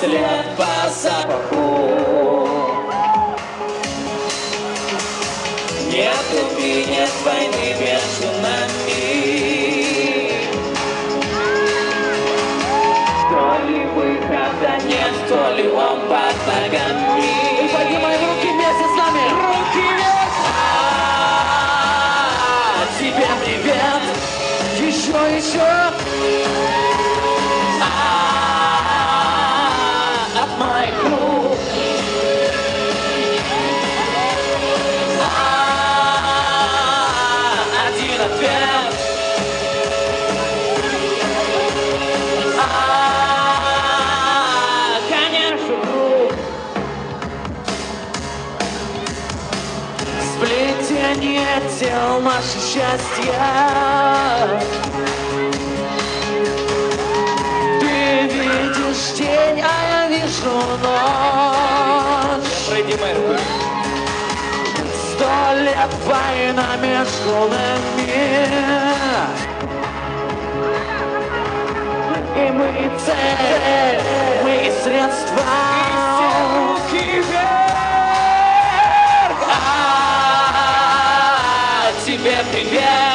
след по запаху. Нет любви, нет войны между нами. То ли выхода нет, то ли он под ногами. Еще! А, От моих рук. А, Один ответ. А, Конечно, друг Сплетение тел, наше счастье а вижу ночь Фредди Меркьюри Сто лет война между нами И мы цель, мы средства Руки вверх! А, Тебе привет!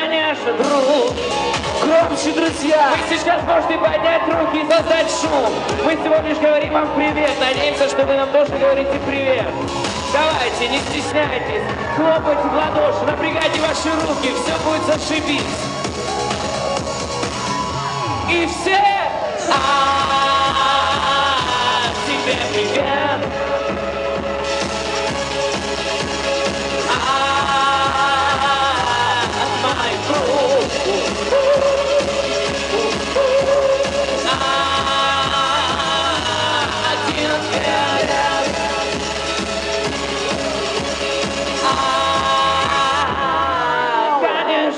Конечно, друг Громче, друзья! Вы сейчас можете поднять руки и создать шум. Мы всего лишь говорим вам привет. Надеемся, что вы нам тоже говорите привет. Давайте, не стесняйтесь. Хлопайте в ладоши, напрягайте ваши руки. Все будет зашибись. И все... А, Тебе привет.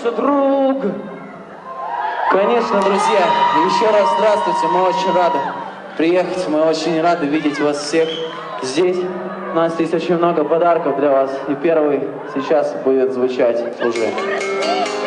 Конечно, друг. Конечно, друзья, еще раз здравствуйте, мы очень рады приехать, мы очень рады видеть вас всех здесь. У нас есть очень много подарков для вас, и первый сейчас будет звучать уже.